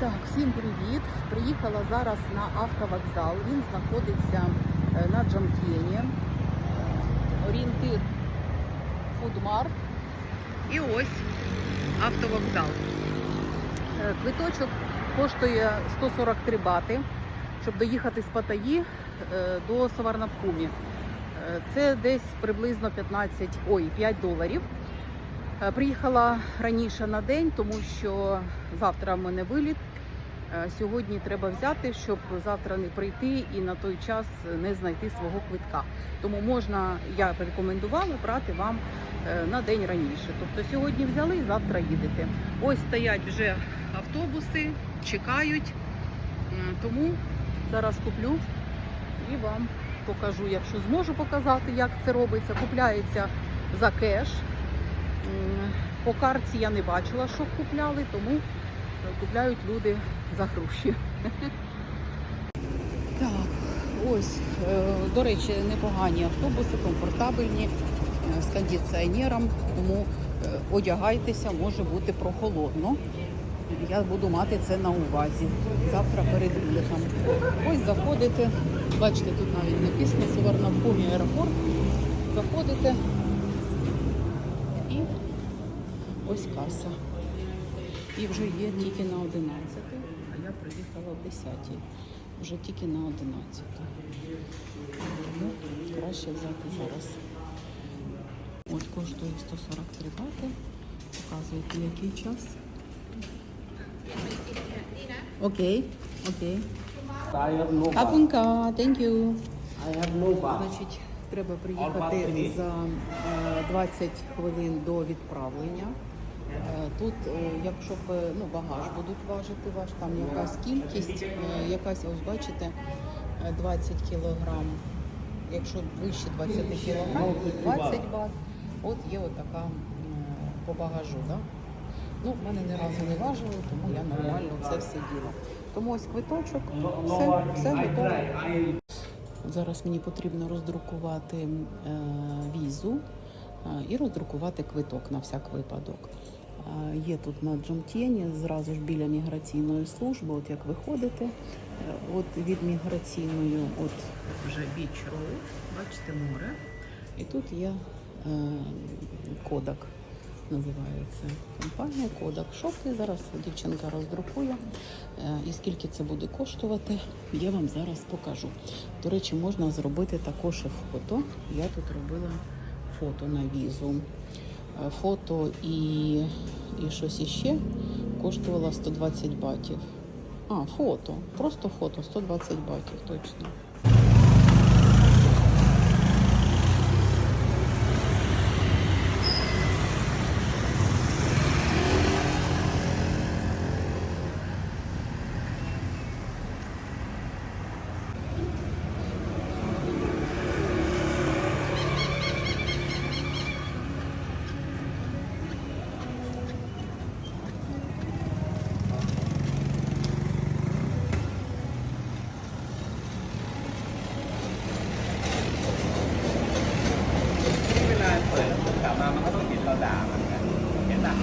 Так, всім привіт! Приїхала зараз на автовокзал. Він знаходиться е, на Джамтєні. Е, Орієнтир Фудмар. І ось автовокзал. Е, Квиточок коштує 143 бати, щоб доїхати з Паттайі до Саварнапхумі. Е, Це десь приблизно 15, ой, 5 доларів. Е, Приїхала раніше на день, тому що завтра в мене виліт. Е, Сьогодні треба взяти, щоб завтра не прийти і на той час не знайти свого квитка. Тому можна, я рекомендувала брати вам е, на день раніше. Тобто сьогодні взяли, завтра їдете. Ось стоять вже автобуси, чекають. Тому зараз куплю і вам покажу, якщо зможу показати, як це робиться. Купляється за кеш. По карті я не бачила, що купляли, тому купляють люди за гроші. Так, ось, е, до речі, непогані автобуси, комфортабельні, е, з кондиціонером, тому е, одягайтеся, може бути прохолодно. Я буду мати це на увазі завтра перед вилетом. Ось заходите, бачите, тут навіть написано Севернопомі аеропорт. Заходите і ось каса. І вже є тільки на 11, а я приїхала в 10. Вже тільки на 11. Тому краще взяти зараз. От коштує 143 бати. Показуєте, який час. Окей, окей. I have no bar. Капунка, thank you. I have no. Значить, треба приїхати за е, 20 хвилин до відправлення. Е, Тут, е, якщо б е, ну, багаж будуть важити ваш, там якась кількість, е, якась, ось бачите, е, 20 кілограм. Якщо вище 20 кілограм, 20 бат. От є отака по багажу. Да? Ну, в мене ні разу не важили, тому я нормально це все діла. Тому ось квиточок, все, все готове. Зараз мені потрібно роздрукувати е, візу е, і роздрукувати квиток на всяк випадок. Е, є тут на Джомтєні, зразу ж біля міграційної служби, от як виходите, от від міграційної, от вже біч роуд, бачите море. І тут є кодак, називається компанія Кодак Шоп. І зараз дівчинка роздрукує. Е, І скільки це буде коштувати, я вам зараз покажу. До речі, можна зробити також фото. Я тут робила фото на візу. Е, Фото і, і щось іще коштувало 120 батів. А, фото. Просто фото 120 батів, точно. มามันก็ต้องเห็นเราด่ามันกันเห็นป่ะ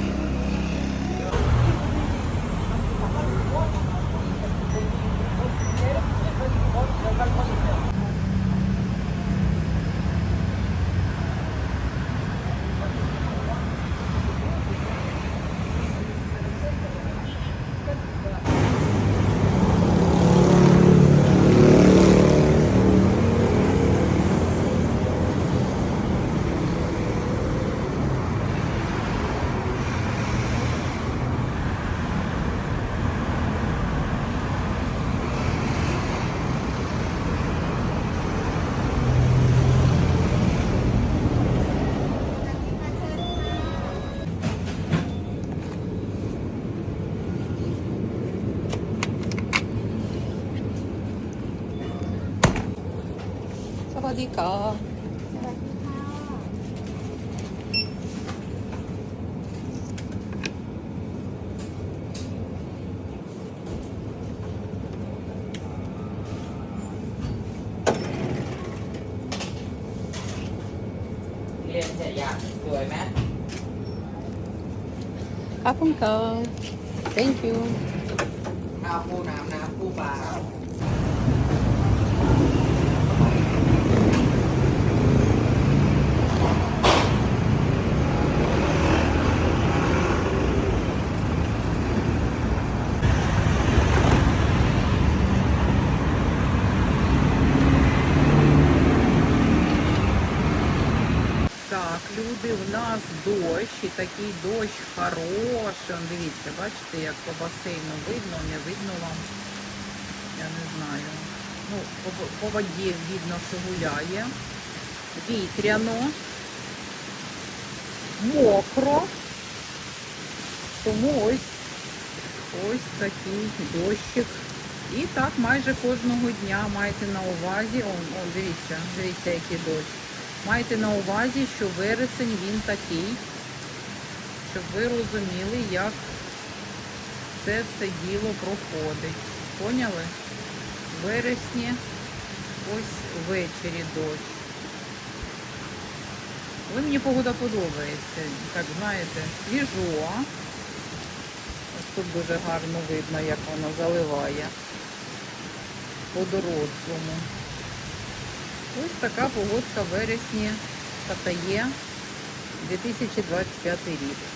สวัสดีค่ะ เรียนเสร็จยังสวยไหม ขอบคุณค่ะ thank you าวปูน้ำน้ำปูปลา дощ, і такий дощ хороший. Дивіться, бачите, як по басейну видно, не видно вам. Я не знаю. Ну, по, воді видно, що гуляє. Вітряно, мокро. Тому ось ось такий дощик. І так майже кожного дня майте на увазі. Он, он, дивіться, дивіться, який дощ. Майте на увазі, що вересень він такий, щоб ви розуміли, як це все діло проходить. Поняли? Вересні ось ввечері дощ. Але мені погода подобається. Так, знаєте, свіжо. Ось тут дуже гарно видно, як воно заливає по-дорослому. Ось така погодка в вересні Катає 2025 рік.